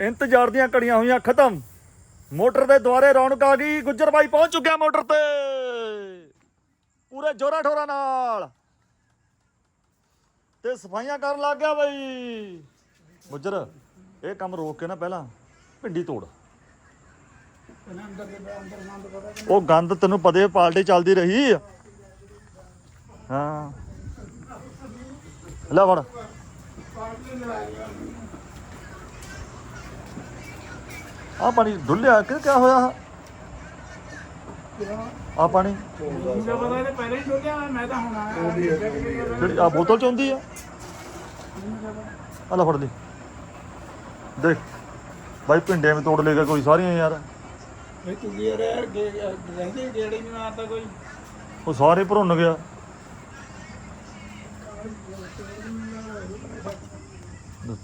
ਇੰਤਜ਼ਾਰ ਦੀਆਂ ਘੜੀਆਂ ਹੋਈਆਂ, ਖਤਮ। ਮੋਟਰ ਦੇ ਦੁਆਰੇ ਰੌਣਕ ਆ ਗਈ। ਗੁੱਜਰ ਬਾਈ ਪਹੁੰਚ ਚੁੱਕਿਆ ਮੋਟਰ ਤੇ। ਪੂਰੇ ਜੋਰਾ ਠੋਰਾ ਨਾਲ। ਤੇ ਸਫਾਈਆਂ ਕਰਨ ਲੱਗ ਗਿਆ ਬਾਈ। ਗੁੱਜਰ, ਇਹ ਕੰਮ ਰੋਕ ਕੇ ਨਾ ਪਹਿਲਾਂ ਭਿੰਡੀ ਤੋੜ। ਉਹ ਗੰਦ ਤੈਨੂੰ ਪਤਾ ਹੈ ਪਾਰਟੀ ਚੱਲਦੀ ਰਹੀ। ਹਾਂ। ਲੈ ਫੜ। ਆ ਪਾਣੀ ਡੁੱਲਿਆ ਕਿ ਕਿਆ ਹੋਇਆ? ਆ ਪਾਣੀ? ਮੈਨੂੰ ਪਤਾ ਤੇ ਪਹਿਲਾਂ ਹੀ ਡੋਲਿਆ ਮੈਂ ਤਾਂ ਹੁਣ ਆਇਆ ਜਿਹੜੀ ਆ ਬੋਤਲ ਚ ਹੁੰਦੀ ਆ। ਆ ਲੈ ਫੜ ਲਈ। ਦੇਖ ਬਾਈ ਪਿੰਡੇ ਵਿੱਚ ਤੋੜ ਲੇਗਾ ਕੋਈ ਸਾਰੀਆਂ ਯਾਰ। ਇਹ ਤੂੰ ਕੀ ਯਾਰ ਰਹਿੰਦੇ ਗੇੜੇ ਨਹੀਂ ਮਾਰਦਾ ਕੋਈ। ਉਹ ਸਾਰੇ ਭਰੁੰਨ ਗਿਆ।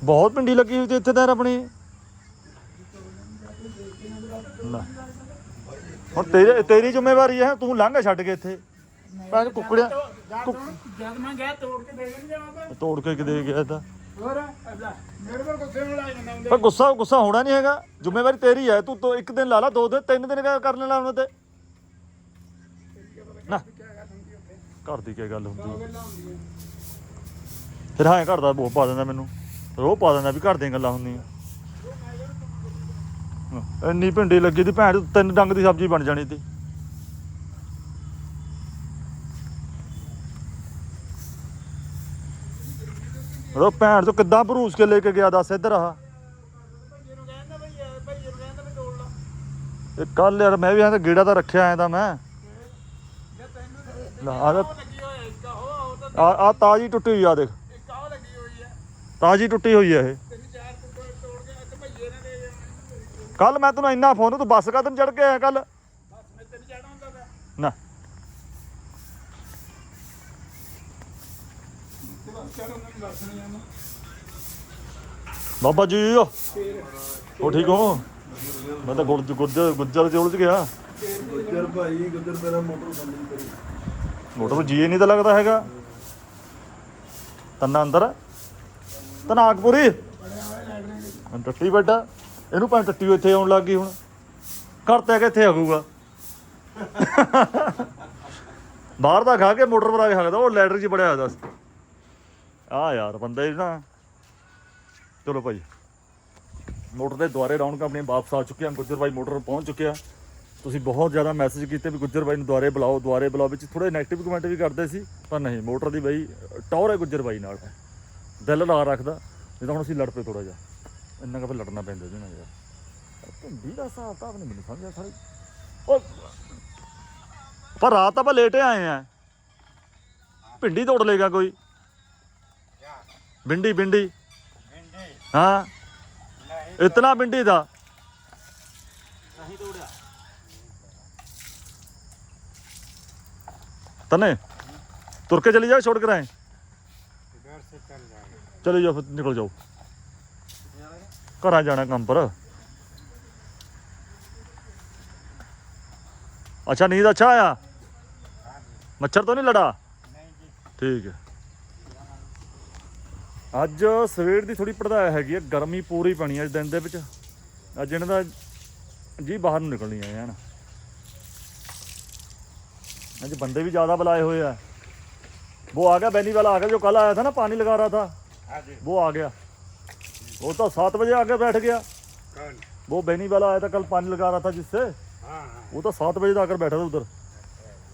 ਬਹੁਤ ਪਿੰਡੀ ਲੱਗੀ ਹੋਈ ਤੇ ਇੱਥੇ ਤਾਂ ਯਾਰ ਆਪਣੀ। ਲੈ। ਹੁਣ ਤੇਰੀ ਤੇਰੀ ਜ਼ਿੰਮੇਵਾਰੀ ਹੈ ਤੂੰ ਲੰਘ ਛੱਡ ਕੇ ਇੱਥੇ। ਭਾਵੇਂ ਕੁੱਕੜਿਆ ਜਦ ਜਦ ਮੈਂ ਗਿਆ ਤੋੜ ਕੇ ਦੇ ਨਹੀਂ ਜਾਵਾਂਗਾ ਤੋੜ ਕੇ ਕਿਦੇ ਗਿਆ ਤਾਂ। ਹੋਰ ਅੱਲਾ ਮੇਰੇ ਕੋਲ ਗੁੱਸੇ ਨਾਲ ਆ ਜਾਂਦਾ ਹੁੰਦੇ ਪਰ ਗੁੱਸਾ ਗੁੱਸਾ ਹੋਣਾ ਨਹੀਂ ਹੈਗਾ। ਜ਼ਿੰਮੇਵਾਰੀ ਤੇਰੀ ਹੈ ਤੂੰ ਤੋਂ ਇੱਕ ਦਿਨ ਲਾ ਲਾ ਦੋ ਦਿਨ ਤਿੰਨ ਦਿਨ ਕਿਆ ਕਰਨ ਲਾ ਉਹਨਾਂ ਤੇ। ਨਾ। ਘਰ ਦੀ ਕੀ ਗੱਲ ਹੁੰਦੀ ਹੈ? ਫਿਰ ਹਾਂ ਘਰ ਦਾ ਬੋਹ ਪਾ ਦਿੰਦਾ ਮੈਨੂੰ। ਰੋਹ ਪਾ ਦਿੰਦਾ ਵੀ ਘਰ ਦੀਆਂ ਗੱਲਾਂ ਹੁੰਦੀਆਂ। ਇੰਨੀ ਭਿੰਡੀ ਲੱਗੀ ਦੀ ਭੈਣ ਚੋਦ ਤਿੰਨ ਡੰਗ ਦੀ ਸਬਜ਼ੀ ਬਣ ਜਾਣੀ ਤੀ ਉਹ ਭੈਣ ਤੋਂ ਕਿੱਦਾਂ ਭਰੂਸ ਕੇ ਲੈ ਕੇ ਗਿਆ ਦੱਸ ਇੱਧਰ ਆ। ਇਹ ਕੱਲ ਯਾਰ ਮੈਂ ਵੀ ਐਂ ਤਾਂ ਗੇੜਾ ਤਾਂ ਰੱਖਿਆ ਐਂ ਤਾਂ ਮੈਂ। ਲੈ ਆ ਆ ਤਾਜੀ ਟੁੱਟੀ ਹੋਈ ਆ ਦੇਖ। ਤਾਜੀ ਟੁੱਟੀ ਹੋਈ ਆ ਇਹ ਤਿੰਨ ਚਾਰ ਟੁੱਟੇ ਤੋੜ ਕੇ ਇੱਕ ਭਈਏ ਨੇ ਦੇ ਜਾਣਾ ਕੱਲ ਮੈਂ ਤੈਨੂੰ ਇੰਨਾ ਫੋਨ ਤੂੰ ਬੱਸ ਕਦਨ ਚੜ ਕੇ ਆਇਆ ਕੱਲ ਬਸ ਮੈਂ ਤੈਨੂੰ ਜਾਣਾ ਹੁੰਦਾ ਤਾਂ ਨਾ। ਬਾਬਾ ਜੀ ਉਹ। ਠੀਕ ਹੋ? ਮੈਂ ਤਾਂ ਗੁਰਜ ਗੁਰਜਰ ਗੁੱਜਰ ਚ ਉਲਝ ਗਿਆ। ਗੁੱਜਰ ਭਾਈ ਗੁੱਜਰ ਮੇਰਾ ਮੋਟਰ ਬੰਦ ਨਹੀਂ ਕਰੀ। ਮੋਟਰ ਨੂੰ ਜੀ ਨਹੀਂ ਤਾਂ ਲੱਗਦਾ ਹੈਗਾ। ਤੰਨਾ ਅੰਦਰ। ਤਨਾਕਪੁਰੀ। ਟੱਟੀ ਬੈਠਾ ਇਹਨੂੰ ਭਾਂ ਟੱਟੀ ਇੱਥੇ ਆਉਣ ਲੱਗ ਗਈ ਹੁਣ। ਘਰ ਤੇ ਇੱਥੇ ਆਊਗਾ। ਬਾਹਰ ਦਾ ਖਾ ਕੇ ਮੋਟਰ ਪਰ ਆ ਕੇ ਸਕਦਾ ਉਹ ਲੈਟਰ 'ਚ ਬੜਿਆ ਹੋਇਆ ਦੱਸ। ਆ ਯਾਰ ਬੰਦੇ ਨਾ। ਚਲੋ ਭਾਈ। ਮੋਟਰ ਦੇ ਦੁਆਰੇ ਰੌਣਕ ਆਪਣੀ ਵਾਪਸ ਆ ਚੁੱਕੇ ਹਨ ਗੁੱਜਰ ਬਾਈ ਮੋਟਰ ਪਹੁੰਚ ਚੁੱਕਿਆ। ਤੁਸੀਂ ਬਹੁਤ ਜ਼ਿਆਦਾ ਮੈਸੇਜ ਕੀਤੇ ਵੀ ਗੁੱਜਰ ਬਾਈ ਨੂੰ ਦੁਆਰੇ ਬੁਲਾਓ ਦੁਆਰੇ ਬੁਲਾਓ। ਵਿੱਚ ਥੋੜੇ ਨੈਗੇਟਿਵ ਕਮੈਂਟ ਵੀ ਕਰਦੇ ਸੀ, ਪਰ ਨਹੀਂ, ਮੋਟਰ ਦੀ ਬਾਈ ਟੌਰ ਹੈ ਗੁੱਜਰ ਬਾਈ ਨਾਲ। ਦਿਲ ਲਾ ਰੱਖਦਾ। ਨਹੀਂ ਤਾਂ ਹੁਣ ਅਸੀਂ ਲੜ ਪਏ ਥੋੜਾ ਜਿਹਾ। ਇੰਨਾ ਕੁ ਫਿਰ ਲੜਨਾ ਪੈਂਦਾ ਜੀ ਨਾ ਯਾਰ ਭੰਡੀ ਦਾ ਹਿਸਾਬ ਤਾਂ ਨਹੀਂ ਮੈਨੂੰ ਸਮਝਿਆ ਸਾਰੇ ਉਹ ਪਰ ਰਾਤ ਆਪਾਂ ਲੇਟੇ ਆਏ ਆ ਭਿੰਡੀ ਤੋੜ ਲੇਗਾ ਕੋਈ ਭਿੰਡੀ ਭਿੰਡੀ ਹਾਂ ਇਤਨਾ ਭਿੰਡੀ ਦਾ ਨਹੀਂ ਤੋੜਿਆ तने तुर के चली जाओ छोड़ कर आए इधर से चल जाएगा चले जाओ फिर निकल जाओ घर आ जाना काम पर अच्छा नींद अच्छा आया मच्छर तो नहीं लड़ा नहीं जी ਠੀਕ ਹੈ ਅੱਜ ਸਵੇਰ ਦੀ ਥੋੜੀ ਪੜਦਾ ਹੈਗੀ ਹੈ ਗਰਮੀ ਪੂਰੀ ਪਣੀ ਅੱਜ ਦਿਨ ਦੇ ਵਿੱਚ ਅੱਜ ਇਹਨਾਂ ਦਾ ਜੀ ਬਾਹਰ ਨੂੰ ਨਿਕਲਣੀ ਹੈ ਹਨ ਅੱਜ ਬੰਦੇ ਵੀ ਜ਼ਿਆਦਾ ਬੁਲਾਏ ਹੋਏ ਆ वो आ गया बैनी वाला आ गया जो कल आया था ना पानी लगा रहा था हाँ जी वो आ गया वो तो सात बजे आके बैठ गया कौन वो बैनी वाला आया था कल पानी लगा रहा था जिससे हाँ हाँ वो तो सात बजे तक आकर बैठा था उधर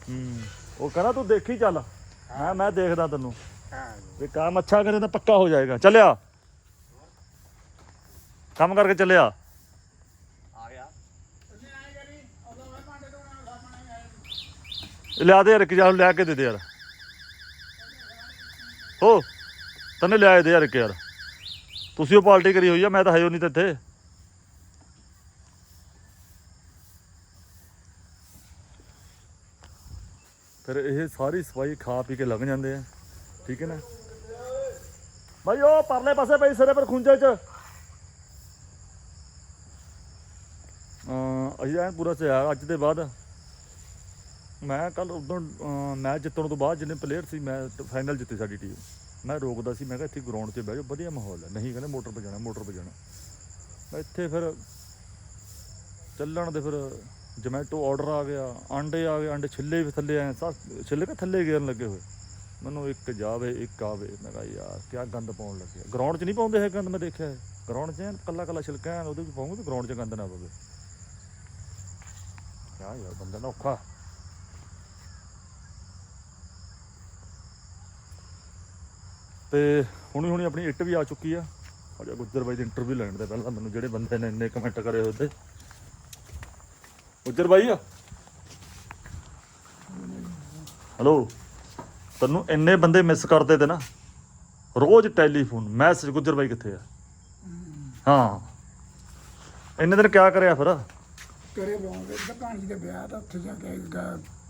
हम्म वो कहना तू देखी चल मैं मैं देखदा तेनू हाँ ये काम अच्छा करे तो पक्का हो जाएगा चलिया काम करके चलिया आ गया ਲਿਆ ਦੇ ਯਾਰ ਇੱਕ ਜਾਲ ਲਿਆ ਕੇ ਦੇ ਦੇ ਯਾਰ ਹੋ ਤੈਨੂੰ ਲਿਆ ਦੇ ਯਾਰ ਇੱਕ ਯਾਰ ਤੁਸੀਂ ਉਹ ਪਾਰਟੀ ਕਰੀ ਹੋਈ ਆ, ਮੈਂ ਤਾਂ ਹੈ ਨਹੀਂ ਤੇ ਇੱਥੇ। ਫਿਰ ਇਹ ਸਾਰੀ ਸਫ਼ਾਈ ਖਾ ਪੀ ਕੇ ਲੰਘ ਜਾਂਦੇ ਆ, ਠੀਕ ਹੈ ਨਾ? ਭਾਈ ਉਹ ਪਰਲੇ ਪਾਸੇ ਪਈ ਸਿਰੇ ਪਰ ਖੁੰਝੇ ਚ। ਅਸੀਂ ਐਂ ਪੂਰਾ ਸਿਆ ਅੱਜ ਦੇ ਬਾਅਦ। ਮੈਂ ਕੱਲ ਉਦੋਂ ਮੈਚ ਜਿੱਤਣ ਤੋਂ ਬਾਅਦ ਜਿੰਨੇ ਪਲੇਅਰ ਸੀ, ਮੈਂ ਫਾਈਨਲ ਜਿੱਤੀ ਸਾਡੀ ਟੀਮ ਮੈਂ ਰੋਕਦਾ ਸੀ, ਮੈਂ ਕਿਹਾ ਇੱਥੇ ਗਰਾਊਂਡ 'ਤੇ ਬਹਿ ਜਾਓ, ਵਧੀਆ ਮਾਹੌਲ ਹੈ। ਨਹੀਂ ਕਹਿੰਦੇ ਮੋਟਰ 'ਤੇ ਮੋਟਰ 'ਤੇ ਮੈਂ ਇੱਥੇ ਫਿਰ ਚੱਲਣ ਦੇ ਫਿਰ ਜਮੈਟੋ ਆਰਡਰ ਆ ਗਿਆ ਆਂਡੇ ਆ ਗਏ ਆਂਡੇ ਛਿੱਲੇ ਵੀ ਥੱਲੇ ਆਏ ਸਭ ਛਿੱਲੇ ਕਿ ਥੱਲੇ ਗੇਰਨ ਲੱਗੇ ਹੋਏ? ਮੈਨੂੰ ਇੱਕ ਜਾਵੇ, ਇੱਕ ਆਵੇ, ਮੈਂ ਕਿਹਾ ਯਾਰ, ਕਿਆ ਗੰਦ ਪਾਉਣ ਲੱਗਿਆ ਗਰਾਊਂਡ 'ਚ ਨਹੀਂ ਪਾਉਂਦੇ ਹੈ ਗੰਦ, ਮੈਂ ਦੇਖਿਆ ਗਰਾਊਂਡ 'ਚ ਐਨ ਕੱਲਾ ਕੱਲਾ ਛਿਲਕਾ ਐਨ ਉਹਦੇ 'ਚ ਪਾਉਂਗੇ ਤੇ ਗਰਾਊਂਡ 'ਚ ਗੰਦ ਨਾ ਪਵੇ। ਕਿਆ ਯਾਰ, ਬੰਦਾ ਨਾ ਔਖਾ। ਤੇ ਹੁਣੀ ਹੁਣੀ ਆਪਣੀ ਇੱਟ ਵੀ ਆ ਚੁੱਕੀ ਆ। ਅਜਾ ਗੁੱਜਰ ਬਾਈ ਦੀ ਇੰਟਰਵਿਊ ਲੈਣ ਦੇ ਪਹਿਲਾਂ ਮੈਨੂੰ ਜਿਹੜੇ ਬੰਦੇ ਨੇ ਇੰਨੇ ਕਮੈਂਟ ਕਰੇ ਉਹਦੇ। ਗੁੱਜਰ ਬਾਈ ਆ। ਹਲੋ ਤੈਨੂੰ ਇੰਨੇ ਬੰਦੇ ਮਿਸ ਕਰਦੇ ਤੇ ਨਾ ਰੋਜ਼ ਟੈਲੀਫੋਨ ਮੈਸੇਜ ਗੁੱਜਰ ਬਾਈ ਕਿੱਥੇ ਆ? ਹਾਂ। ਇੰਨੇ ਦਿਨ ਕਿਆ ਕਰਿਆ ਫਿਰ? ਕਰੇ ਤਾਂ ਕਹਾਣੀ ਦੇ ਵਿਆਹ ਦਾ ਉੱਥੇ ਜਾ ਕੇ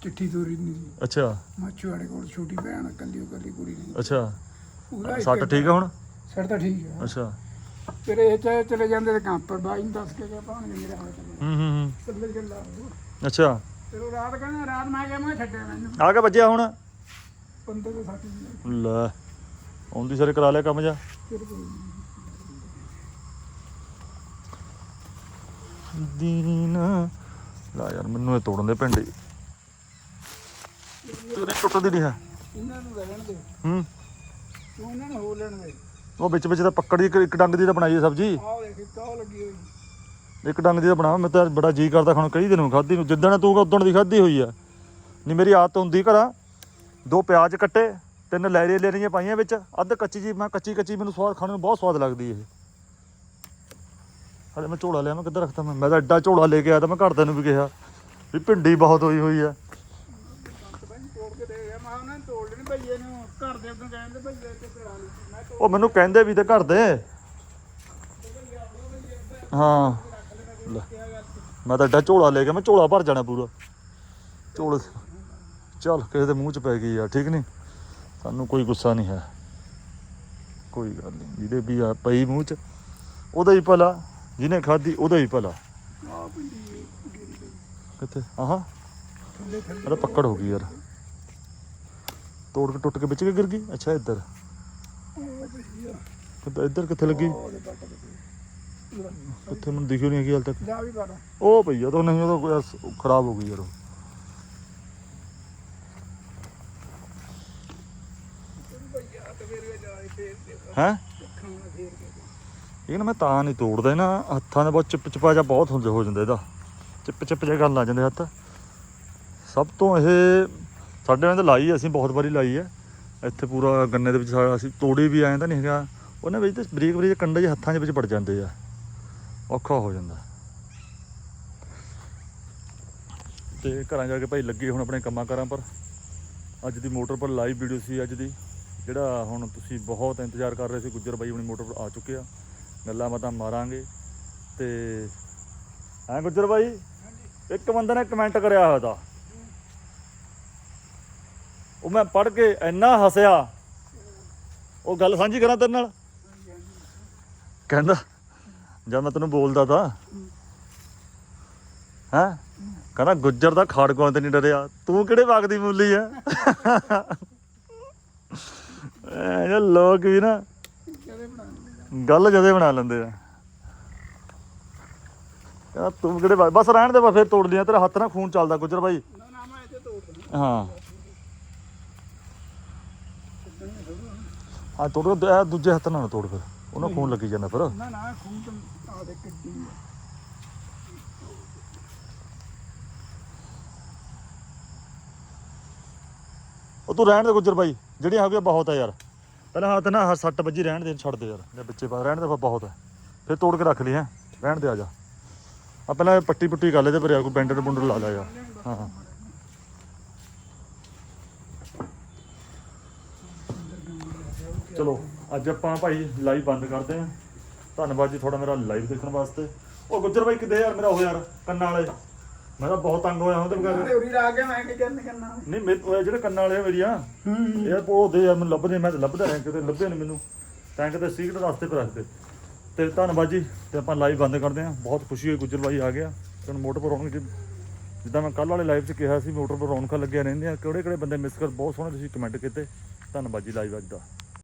ਚਿੱਠੀ ਤੋਰੀ ਨਹੀਂ ਅੱਛਾ। ਮਾਛੂਆੜੇ ਕੋਲ ਛੋਟੀ ਭੈਣ ਕੱਲੀ ਕੱਲੀ ਕੁੜੀ ਨਹੀਂ ਅੱਛਾ। ਸੱਟ ਠੀਕ ਆ ਹੁਣ? ਸੱਟ ਤਾਂ ਠੀਕ ਹੈ ਅੱਛਾ। ਫਿਰ ਇਹ ਚ ਚਲੇ ਜਾਂਦੇ ਤੇ ਕੰਮ ਪਰ ਬਾਈ ਨੂੰ ਦੱਸ ਕੇ ਗਿਆ ਭਾਣੇ ਮੇਰਾ ਹਾਲ ਤਾਂ ਹੂੰ ਹੂੰ ਹੂੰ। ਗੱਲਾਂ। ਅੱਛਾ। ਫਿਰ ਉਹ ਰਾਤ ਕਹਿੰਦਾ ਰਾਤ ਮੈਂ ਗਿਆ ਮੈਂ ਛੱਡਿਆ ਮੈਨੂੰ। ਆ ਕੇ ਵੱਜਿਆ ਹੁਣ? ਪੰਦੇ ਦੇ ਨਹੀਂ ਲੈ ਆਉਂਦੀ ਸਾਰੇ ਕਰਾ ਲਿਆ ਕੰਮ ਜਾ। ਦੀਨ। ਲਾ ਯਾਰ ਮੈਨੂੰ ਇਹ ਤੋੜਨ ਦੇ ਪਿੰਡੇ ਤੇਰੇ ਟੁੱਟਦੀ ਨਹੀਂ ਹੈ। ਇਹਨਾਂ ਨੂੰ ਰਹਿਣ ਦੇ। ਹੂੰ। ਤੂੰ ਇਹਨਾਂ ਨੂੰ ਹੋ ਲੈਣ ਦੇ। ਉਹ ਵਿੱਚ ਵਿੱਚ ਤਾਂ ਪੱਕੜ ਦੀ ਇੱਕ- ਇੱਕ ਡੰਗ ਦੀ ਤਾਂ ਬਣਾਈ ਹੈ ਸਬਜੀ। ਆਹ ਦੇਖ ਕਾਹ ਲੱਗੀ ਹੋਈ। ਇੱਕ ਡੰਗ ਦੀ ਤਾਂ ਬਣਾ ਮੈਂ ਤਾਂ ਬੜਾ ਜੀ ਕਰਦਾ ਖਾਣ ਕਈ ਦਿਨ ਖਾਦੀ ਨੂੰ। ਜਿੱਦਣ ਤੂੰ ਉਦੋਂ ਦੀ ਖਾਦੀ ਹੋਈ ਆ। ਨਹੀਂ ਮੇਰੀ ਆਦਤ ਹੁੰਦੀ ਘਰਾਂ। ਦੋ ਪਿਆਜ਼ ਕੱਟੇ ਤਿੰਨ ਲੈਰੇ ਲੈਣੀਆਂ ਪਾਈਆਂ ਵਿੱਚ। ਅੱਧ ਕੱਚੀ ਜੀ ਮੈਂ ਕੱਚੀ ਕੱਚੀ ਮੈਨੂੰ ਸਵਾਦ ਖਾਣ ਨੂੰ ਬਹੁਤ ਸਵਾਦ ਲੱਗਦੀ ਇਹ। ਹਲੇ ਮੈਂ ਝੋਲਾ ਲਿਆ ਮੈਂ ਕਿੱਧਰ ਰੱਖਤਾ ਮੈਂ? ਮੈਂ ਤਾਂ ਐਡਾ ਝੋਲਾ ਲੈ ਕੇ ਆਇਆ ਤਾਂ ਮੈਂ ਘਰਦਿਆਂ ਨੂੰ ਵੀ ਕਿਹਾ ਵੀ ਭਿੰਡੀ ਬਹੁਤ ਹੋਈ ਹੋਈ ਆ ਬਾਈ ਤੋੜ ਕੇ ਦੇ ਗਿਆ ਮੈਂ ਉਹਨਾਂ ਨੇ ਤੋੜ ਲੈਣੀ ਭਈਏ ਨੂੰ ਘਰ ਦੇ ਅੱਗੇ ਕਹਿੰਦੇ ਭਈਏ ਤੇ ਕਰਾ ਲਈ ਮੈਂ ਤੋੜ ਉਹ ਮੈਨੂੰ ਕਹਿੰਦੇ ਵੀ ਤੇ ਘਰ ਦੇ। ਹਾਂ। ਲੈ। ਮੈਂ ਤਾਂ ਐਡਾ ਝੋਲਾ ਲੈ ਕੇ ਮੈਂ ਝੋਲਾ ਭਰ ਜਾਣਾ ਪੂਰਾ। ਝੋਲੇ ਚੱਲ ਕਿਸੇ ਦੇ ਮੂੰਹ 'ਚ ਪੈ ਗਈ ਯਾਰ ਠੀਕ ਨਹੀਂ ਸਾਨੂੰ ਕੋਈ ਗੁੱਸਾ ਨਹੀਂ ਹੈ। ਕੋਈ ਗੱਲ ਨਹੀਂ ਜਿਹਦੇ ਵੀ ਆ ਪਈ ਮੂੰਹ 'ਚ ਉਹਦਾ ਹੀ ਭਲਾ। ਜਿਹਨੇ ਖਾਧੀ ਉਹਦਾ ਹੀ ਭਲਾ। ਆਹ ਗਿਰੀ ਕਿੱਥੇ? ਆਹਾਂ। ਥੱਲੇ ਥੱਲੇ ਅਰੇ ਪੱਕੜ ਹੋ ਗਈ ਯਾਰ। ਤੋੜ ਕੇ ਟੁੱਟ ਕੇ ਵਿੱਚ ਕਿ ਗਿਰ ਗਈ? ਅੱਛਾ ਇੱਧਰ। ਕਿੱਧਰ- ਇੱਧਰ ਕਿੱਥੇ ਲੱਗੀ? ਕਿੱਥੇ? ਮੈਨੂੰ ਦਿਖਿਓ ਨਹੀਂ ਹੈਗੀ ਹਾਲ ਤੱਕ। ਜਾ ਵੀ ਕਰ ਉਹ ਭਈਆ ਤਾਂ ਨਹੀਂ ਉਹ ਤਾਂ ਕੋਈ ਸ- ਖਰਾਬ ਹੋ ਗਈ ਯਾਰ ਉਹ। ਹੈ? ਇਹ ਨਾ ਮੈਂ ਤਾਂ ਨਹੀਂ ਤੋੜਦਾ ਨਾ ਹੱਥਾਂ ਦੇ ਬਹੁਤ ਚਿਪ ਚਿਪਾ ਜਾ ਬਹੁਤ ਹੁੰਦੇ ਹੋ ਜਾਂਦਾ ਇਹਦਾ। ਚਿਪ ਚਿਪ ਜਿਹਾ ਕਰਨ ਲੱਗ ਜਾਂਦੇ ਹੱਥ। ਸਭ ਤੋਂ ਇਹ ਸਾਡੇ ਨਾਲ ਤਾਂ ਲਾਈ ਅਸੀਂ ਬਹੁਤ ਵਾਰੀ ਲਾਈ ਹੈ ਇੱਥੇ ਪੂਰਾ ਗੰਨੇ ਦੇ ਵਿੱਚ ਸਾਰਾ ਅਸੀਂ ਤੋੜੀ ਵੀ ਆਏ ਤਾਂ ਨਹੀਂ ਹੈਗਾ। ਉਹਨਾਂ ਵਿੱਚ ਤੇ ਬਰੀਕ ਬਰੀਕ ਕੰਡੇ ਜਿਹੇ ਹੱਥਾਂ ਦੇ ਵਿੱਚ ਵੜ ਜਾਂਦੇ ਆ। ਔਖਾ ਹੋ ਜਾਂਦਾ। ਤੇ ਘਰਾਂ ਜਾ ਕੇ ਭਾਈ ਲੱਗੇ ਹੁਣ ਆਪਣੇ ਕੰਮਾਂ ਕਾਰਾਂ ਪਰ। ਅੱਜ ਦੀ ਮੋਟਰ ਪਰ ਲਾਈਵ ਵੀਡੀਓ ਸੀ ਅੱਜ ਦੀ। ਜਿਹੜਾ ਹੁਣ ਤੁਸੀਂ ਬਹੁਤ ਇੰਤਜ਼ਾਰ ਕਰ ਰਹੇ ਸੀ ਗੁੱਜਰ ਬਾਈ ਆਪਣੀ ਮੋਟਰ ਪਰ ਆ ਚੁੱਕੇ ਆ। ਗੱਲਾਂ ਬਾਤਾਂ ਮਾਰਾਂਗੇ। ਤੇ ਐ ਗੁੱਜਰ ਬਾਈ? ਇੱਕ ਬੰਦੇ ਨੇ ਕਮੈਂਟ ਕਰਿਆ ਹੋਇਆ ਤਾ ਉਹ ਮੈਂ ਪੜ੍ਹ ਕੇ ਇੰਨਾ ਹੱਸਿਆ। ਉਹ ਗੱਲ ਸਾਂਝੀ ਕਰਾਂ ਤੇਰੇ ਨਾਲ? ਕਹਿੰਦਾ ਜਦ ਮੈਂ ਤੈਨੂੰ ਬੋਲਦਾ ਤਾ। ਹੈਂ? ਕਹਿੰਦਾ ਗੁੱਜਰ ਦਾ ਖਾੜਕੋਂ ਤੇ ਨਹੀਂ ਡਰਿਆ। ਤੂੰ ਕਿਹੜੇ ਬਾਗ ਦੀ ਮੂਲੀ ਆ ਇਹ ਲੋਕ ਵੀ ਨਾ ਗੱਲ ਜਦੇ ਬਣਾ ਲੈਂਦੇ ਆ। ਕਹਿੰਦਾ ਤੂੰ ਕਿਹੜੇ ਬਾਗ- ਬਸ ਰਹਿਣ ਦੇ ਬਸ ਫਿਰ ਤੋੜ ਲਿਆ। ਤੇਰਾ ਹੱਥ ਨਾਲ ਖੂਨ ਚੱਲਦਾ ਗੁੱਜਰ ਬਾਈ। ਨਾ ਨਾ ਹਾਂ। ਆ ਤੋੜ ਇਹ ਦੂਜੇ ਹੱਥ ਨਾਲ ਨਾ ਤੋੜ ਫਿਰ। ਉਹਨਾਂ ਖੂਨ ਲੱਗੀ ਜਾਂਦਾ ਫਿਰ। ਨਾ ਨਾ ਖੂਨ ਤਾਂ ਆ ਦੇ ਕਿੱਡੀ ਆ। ਉਹ ਤੂੰ ਰਹਿਣ ਦੇ ਗੁੱਜਰ ਬਾਈ ਜਿਹੜੀਆਂ ਹੋ ਗਈਆਂ ਬਹੁਤ ਆ ਯਾਰ। ਪਹਿਲਾਂ ਹੱਥ ਨਾ ਹਰ ਸੱਟ ਵੱਜੀ ਰਹਿਣ ਦੇ ਛੱਡ ਦੇ ਯਾਰ। ਜੇ ਬੱਚੇ ਪਾ ਰਹਿਣ ਦੇ ਫਿਰ ਬਹੁਤ ਹੈ ਫਿਰ ਤੋੜ ਕੇ ਰੱਖ ਲਈ ਹੈ। ਰਹਿਣ ਦੇ ਆ ਜਾ। ਆ ਪਹਿਲਾਂ ਇਹ ਪੱਟੀ ਪੁੱਟੀ ਕਰ ਲੈ ਤੇ ਫਿਰ ਯਾਰ ਕੋਈ ਬੈਂਡਰ ਬੁੰਡਰ ਲਾ ਲਿਆ ਯਾਰ ਹਾਂ। ਚਲੋ ਅੱਜ ਆਪਾਂ ਭਾਈ ਲਾਈਵ ਬੰਦ ਕਰਦੇ ਹਾਂ। ਧੰਨਵਾਦ ਜੀ ਤੁਹਾਡਾ ਮੇਰਾ ਲਾਈਵ ਦੇਖਣ ਵਾਸਤੇ। ਉਹ ਗੁੱਜਰ ਬਾਈ ਕਿੱਦੇ ਯਾਰ? ਮੇਰਾ ਉਹ ਯਾਰ ਕੰਨਾਂ ਵਾਲੇ। ਮੈਂ ਤਾਂ ਬਹੁਤ ਤੰਗ ਹੋਇਆ ਉਹਦੇ ਤੇ ਬਗੈਰ ਉਰੀ ਲਾ ਕੇ ਮੈਂ ਕੀ ਕਰਨ ਕਰਨਾ ਨਹੀਂ ਮੇਰੇ ਉਹ ਜਿਹੜੇ ਕੰਨਾਂ ਵਾਲੇ ਆ ਮੇਰੀਆਂ। ਯਾਰ ਉਹ ਦੇ ਯਾਰ ਮੈਨੂੰ ਲੱਭਦੇ ਮੈਂ ਤਾਂ ਲੱਭਦਾ ਰਿਹਾ ਕਿਤੇ ਲੱਭੇ ਨਹੀਂ ਮੈਨੂੰ। ਤਾਂ ਕਿਤੇ ਸੀਕਰਟ ਰਸਤੇ ਪਰ ਰੱਖਦੇ ਤੇ ਧੰਨਵਾਦ ਜੀ ਤੇ ਆਪਾਂ ਲਾਈਵ ਬੰਦ ਕਰਦੇ ਹਾਂ। ਬਹੁਤ ਖੁਸ਼ੀ ਹੋਈ ਗੁੱਜਰ ਬਾਈ ਆ ਗਿਆ। ਤੇ ਮੋਟਰ ਪਰ ਜੀ ਜਿੱਦਾਂ ਮੈਂ ਕੱਲ ਵਾਲੇ ਲਾਈਵ 'ਚ ਕਿਹਾ ਸੀ ਮੋਟਰ ਪਰ ਰੌਣਕਾਂ ਲੱਗੀਆਂ ਰਹਿੰਦੀਆਂ। ਕਿਹੜੇ ਕਿਹੜੇ ਬੰਦੇ ਮਿਸ ਕਰ ਬਹੁਤ ਸੋਹਣੇ ਤੁਸੀਂ ਕਮੈਂਟ ਕੀਤੇ। ਧੰਨਵਾਦ ਜੀ ਲਾਈਵ ਅੱਜ ਦਾ।